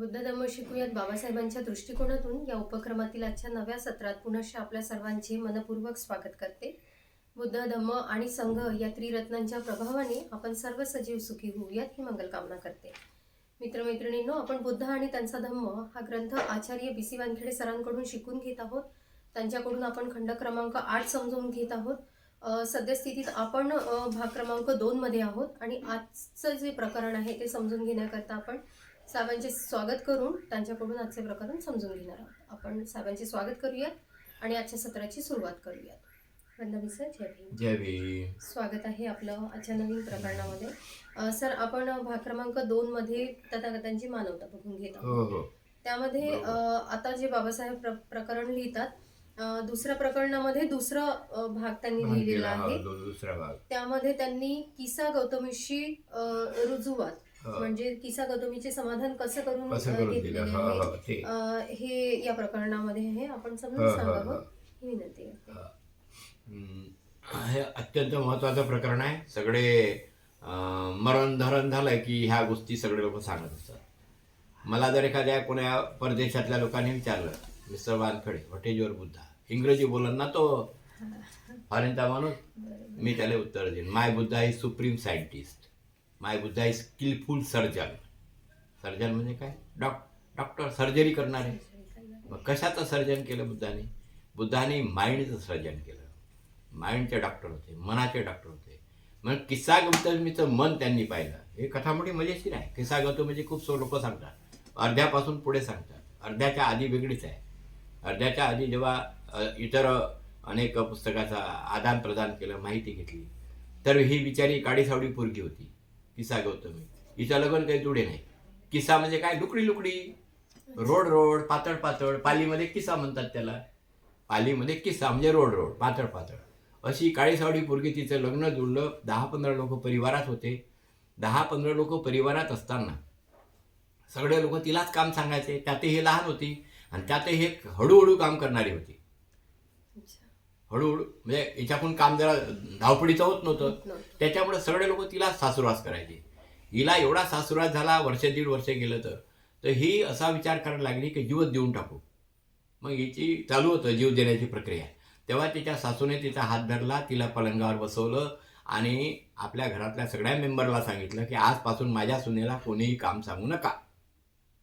बुद्ध धम्म शिकूयात बाबासाहेबांच्या दृष्टिकोनातून. या उपक्रमातील आजच्या नव्या सत्रात पुनश्च आपल्या सर्वांचे मनपूर्वक स्वागत करते. बुद्ध धम्म आणि संघ या त्रिरत्नांच्या प्रभावाने आपण सर्व सजीव सुखी होऊयात ही मंगलकामना करते. मित्रमैत्रिणींनो आपण बुद्ध आणि त्यांचा धम्म हा ग्रंथ आचार्य बी सी वानखेडे सरांकडून शिकून घेत आहोत. त्यांच्याकडून आपण खंड क्रमांक आठ समजून घेत आहोत. सद्यस्थितीत आपण भाग क्रमांक दोनमध्ये आहोत आणि आजचं जे प्रकरण आहे ते समजून घेण्याकरता आपण साहेबांचे स्वागत करून त्यांच्याकडून आजचे प्रकरण समजून घेणार आहोत. आपण साहेबांचे स्वागत करूयात आणि आजच्या सत्राची सुरुवात करूयात. वंदनी सर जय भीम. जय भीम. स्वागत आहे आपलं आजच्या नवीन प्रकरणामध्ये. सर आपण भाग क्रमांक दोन मध्ये तथागतांची मानवता बघून घेत आहोत. हो हो. त्यामध्ये. आता जे बाबासाहेब प्र प्रकरण लिहितात दुसऱ्या प्रकरणामध्ये दुसरा अ, भाग त्यांनी लिहिलेला हा, आहे. दुसरा त्यामध्ये त्यांनी किसा गौतमीशी रुजुवात हो. म्हणजे किसा गौतमीचे समाधान कसं करून घेतलेले हो आहे या प्रकरणामध्ये आपण हो, समजून हो, सांगावं विनंती. हे. अत्यंत महत्वाचं प्रकरण आहे. सगळे मरण धरण झालंय की ह्या गोष्टी सगळे लोक सांगत असतात. मला जर एखाद्या कोण्या परदेशातल्या लोकांनी विचारलं mister Wankhede what is your Buddha? इंग्रजी बोलन ना तो. फॉरेनचा माणूस. मी त्याला उत्तर देईन. My Buddha is supreme scientist. My Buddha is skillful surgeon. Surgeon म्हणजे काय? डॉक डॉक्टर सर्जरी करणारे. मग कशाचं सर्जन केलं बुद्धाने? बुद्धाने माइंडचं सर्जन केलं. माइंडचे डॉक्टर होते मनाचे डॉक्टर होते. मग किस्सा गौतमीचं मन त्यांनी पाहिलं. हे कथा मोठी मजेशीर आहे. किस्सा गौतम म्हणजे खूप सो लोक सांगतात. अर्ध्यापासून पुढे सांगतात. अर्ध्याच्या आधी वेगळीच आहे. अर्ध्याच्या आधी जेव्हा इतर अनेक पुस्तकाचा आदान प्रदान केलं माहिती घेतली तर ही बिचारी काडीसावडी पोरगी होती. किसा गौतमी. हिचं लग्न काही जुडे नाही. किस्सा म्हणजे काय? लुकडी लुकडी. रोड रोड पातळ पातळ. पालीमध्ये किस्सा म्हणतात त्याला. पालीमध्ये किस्सा म्हणजे रोड रोड पातळ पातळ. अशी काळीसावडी पोरगी तिचं लग्न जुळलं. दहा पंधरा लोक परिवारात होते. दहा पंधरा लोक परिवारात असताना सगळे लोक तिलाच काम सांगायचे. त्यातही हे लहान होती आणि त्यातही हे हळूहळू काम करणारी होती. हळूहळू म्हणजे याच्याकडून काम जरा धावपडीचं होत नव्हतं. नव्हतं. त्याच्यामुळे सगळे लोक तिला सासुरास करायचे. हिला एवढा सासुरास झाला वर्ष दीड वर्ष गेलं तर. तर ही असा विचार करायला लागली की जीवच देऊन टाकू. मग हिची चालू होतं जीव देण्याची प्रक्रिया. तेव्हा तिच्या सासूने तिचा हात धरला तिला पलंगावर बसवलं आणि आपल्या घरातल्या सगळ्या मेंबरला सांगितलं की आजपासून माझ्या सुनेला कोणीही काम सांगू नका.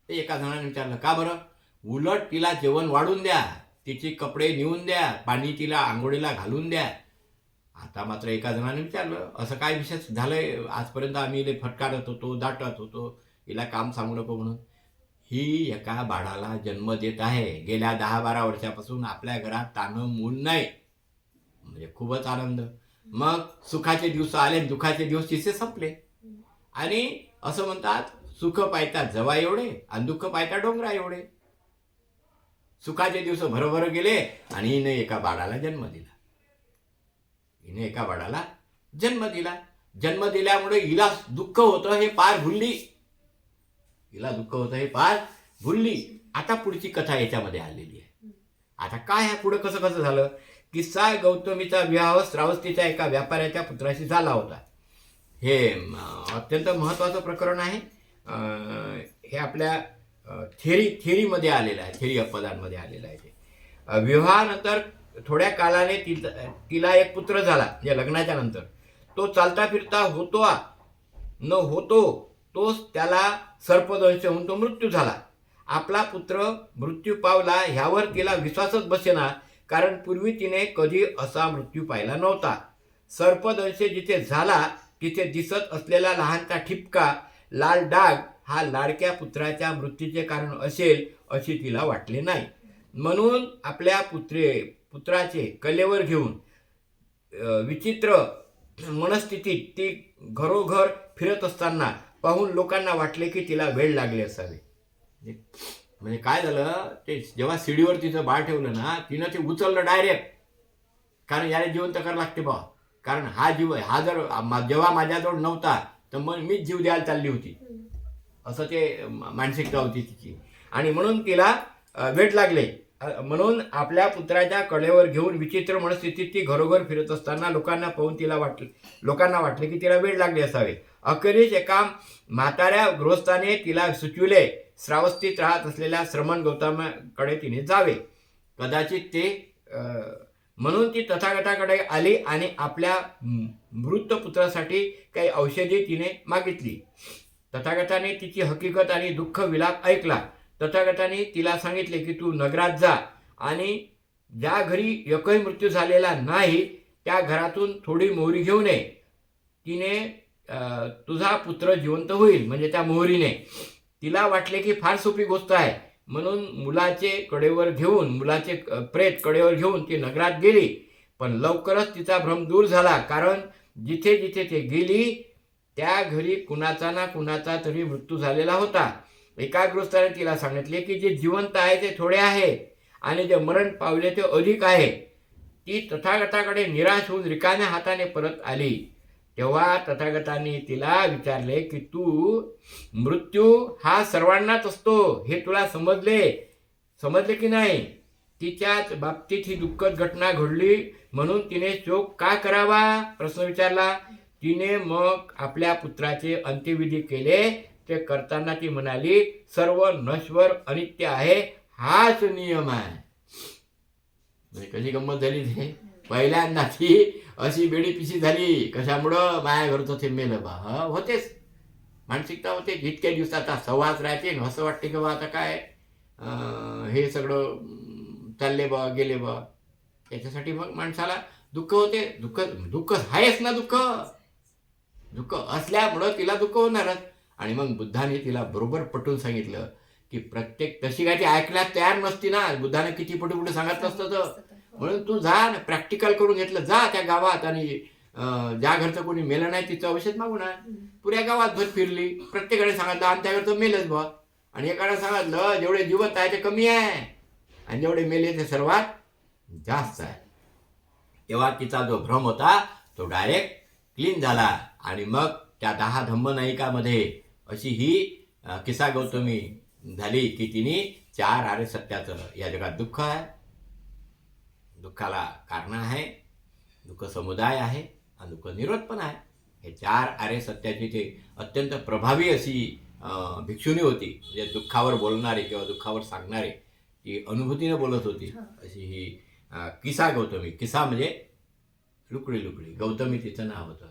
ते एका जणाने विचारलं का बरं? उलट तिला जेवण वाढून द्या. तिचे कपडे नेऊन द्या पाणी तिला आंघोळीला घालून द्या. आता मात्र एका जणाने विचारलं असं काय विशेष झालंय? आजपर्यंत आम्ही इले फटकारत होतो दाटत होतो हिला काम सांगू नको म्हणून. ही एका बाळाला जन्म देत आहे. गेल्या दहा बारा वर्षापासून आपल्या घरात ताणं मूल नाही. म्हणजे खूपच आनंद. मग सुखाचे दिवस आले दुखाचे दुःखाचे दिवस तिचे संपले. आणि असं म्हणतात सुख पायता जवा एवढे आणि दुःख पायता डोंगरा एवढे. सुखाचे दिवस भरभर गेले आणि हिने एका बाळाला जन्म दिला. हिने एका बाळाला जन्म दिला. जन्म दिल्यामुळे हिला दुःख होतं हे पार भुलली. हिला दुःख होतं हे पार भुलली. आता पुढची कथा याच्यामध्ये आलेली आहे. आता काय आहे? पुढं कसं कसं झालं? की साय गौतमीचा विवाह श्रावस्तीच्या एका व्यापाऱ्याच्या पुत्राशी झाला होता. हे अत्यंत महत्त्वाचं प्रकरण आहे. हे आपल्या थेरी थेरीमध्ये आलेलं आहे थेरी अपदांमध्ये आलेलं आहे ते. विवाहानंतर थोड्या कालाने तिला तिला एक पुत्र झाला म्हणजे लग्नाच्या नंतर. तो चालता फिरता होतो आ, न होतो तोच त्याला सर्पदंश होऊन तो मृत्यू झाला. आपला पुत्र मृत्यू पावला ह्यावर तिला विश्वासच बसेना कारण पूर्वी तिने कधी असा मृत्यू पाहिला नव्हता. सर्पदंश जिथे झाला तिथे दिसत असलेला लहानचा ठिपका लाल डाग हा लाडक्या पुत्राच्या मृत्यूचे कारण असेल अशी तिला वाटले नाही. म्हणून आपल्या पुत्रे पुत्राचे कलेवर घेऊन विचित्र मनस्थितीत ती घरोघर फिरत असताना पाहून लोकांना वाटले की तिला वेळ लागले असावे. म्हणजे काय झालं ते जेव्हा सीडीवर तिचं बाळ ठेवलं ना तिनं ते उचललं डायरेक्ट. कारण याला जिवंत करावं लागते बा कारण हा जीव हा जर जेव्हा माझ्याजवळ नव्हता तर मग मीच जीव द्यायला चालली होती. असं ते मा- मानसिकता होती तिची. आणि म्हणून तिला वेट लागले. म्हणून आपल्या पुत्राच्या कडेवर घेऊन विचित्र मनस्थितीत ती घरोघर फिरत असताना लोकांना पाहून तिला वाटले लोकांना वाटले की तिला वेळ लागले असावे. अखेरीस एका म्हाताऱ्या गृहस्थाने तिला सुचविले श्रावस्तीत राहत असलेल्या श्रमण गौतमाकडे तिने जावे. कदाचित ते म्हणून ती तथागताकडे आली आणि आपल्या मृत पुत्रासाठी काही औषधी तिने मागितली. तथागताने तिची हकीकत आणि दुःख विलाप ऐकला. तथागताने तिला सांगितले की तू नगरात जा आणि ज्या घरी एकही मृत्यू झालेला नाही त्या घरातून थोडी मोहरी घेऊन ये तिने तुझा पुत्र जिवंत होईल म्हणजे त्या मोहरीने. तिला वाटले की फार सोपी गोष्ट आहे. म्हणून मुलाचे कडेवर घेऊन मुलाचे प्रेत कडेवर घेऊन ती नगरात गेली. पण लवकरच तिचा भ्रम दूर झाला कारण जिथे जिथे ते गेली त्या घरी कुणाचा ना कुणाचा तरी मृत्यू झालेला होता. एकाग्रस्ताने तिला सांगितले की जे जिवंत आहे ते थोडे आहे आणि जे मरण पावले ते अधिक आहे. ती तथागताकडे निराश होऊन रिकाम्या हाताने परत आली. तेव्हा तथागतांनी तिला विचारले की तू मृत्यू हा सर्वांनाच असतो हे तुला समजले? समजले की नाही? तिच्याच बाबतीत ही दुःखद घटना घडली म्हणून तिने शोक का करावा? प्रश्न विचारला. तिने मग आपल्या पुत्राचे अंत्यविधी केले ते करताना ती म्हणाली सर्व नश्वर अनित्य आहे हाच नियम आहे. म्हणजे कशी गंमत झाली ते? पहिल्यांदा ती अशी बेडी पिशी झाली. कशामुळं? माया घरचं ते मेलं बा. होतेच. मानसिकता होते. इतक्या दिवसात आता राहते. न असं वाटते की बा आता काय हे सगळं चालले बा गेले बा. त्याच्यासाठी मग माणसाला दुःख होते. दुःख दुःख आहेच ना दुःख. दुःख असल्यामुळं तिला दुःख होणारच. आणि मग बुद्धाने तिला बरोबर पटवून सांगितलं की प्रत्येक तशी काय ती ऐकण्यात तयार नसती ना. बुद्धाने किती पटू पुढे सांगितलं असतं तर म्हणून तू जा प्रॅक्टिकल करून घेतलं. जा त्या गावात आणि ज्या घरचं कोणी मेलं नाही तिचं औषध मागून. पुऱ्या गावात भर फिरली. प्रत्येकाने सांगितलं आणि त्या घरचं मेलच बा आणि एकाने सांगितलं जेवढे जिवंत आहे ते कमी आहे. आणि जेवढे मेले ते सर्वात जास्त आहे. तेव्हा तिचा जो भ्रम होता तो डायरेक्ट क्लीन झाला. आणि मग त्या दहा धम्म नायिकामध्ये अशी ही किसा गौतमी झाली की तिने चार आरे सत्याचं. या जगात दुःख आहे. दुःखाला कारण आहे. दुःख समुदाय आहे. आणि दुःख निरोध पण आहे. हे चार आरे सत्याची ते अत्यंत प्रभावी अशी अं, भिक्षुनी होती. म्हणजे दुःखावर बोलणारी किंवा दुःखावर सांगणारी ती अनुभूतीने बोलत होती. अशी ही किसा गौतमी. किसा म्हणजे लुकडी लुकडी. गौतमी तिचं नाव होतं.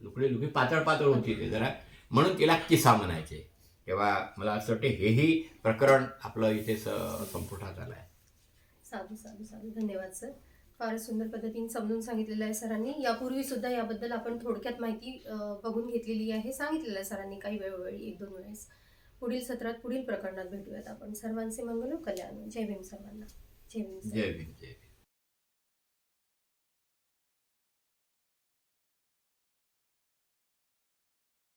लुकडी लुकडी पातळ पातळ होती ते जरा. म्हणून तिला किसा म्हणायचे. तेव्हा मला असं वाटते हेही प्रकरण आपलं इथे स- संपुष्टात आलं आहे साधू साधू साधू. धन्यवाद सर. फारच सुंदर पद्धतीने समजून सांगितलेलं आहे सरांनी. यापूर्वी सुद्धा याबद्दल आपण थोडक्यात माहिती बघून घेतलेली आहे सांगितलेलं आहे सरांनी काही वेळोवेळी एक दोन वेळेस. पुढील सत्रात पुढील प्रकरणात भेटूयात आपण. सर्वांचे मंगल व कल्याण जय भीम सर्वांना. जय भीम. जय भीम जय भीम.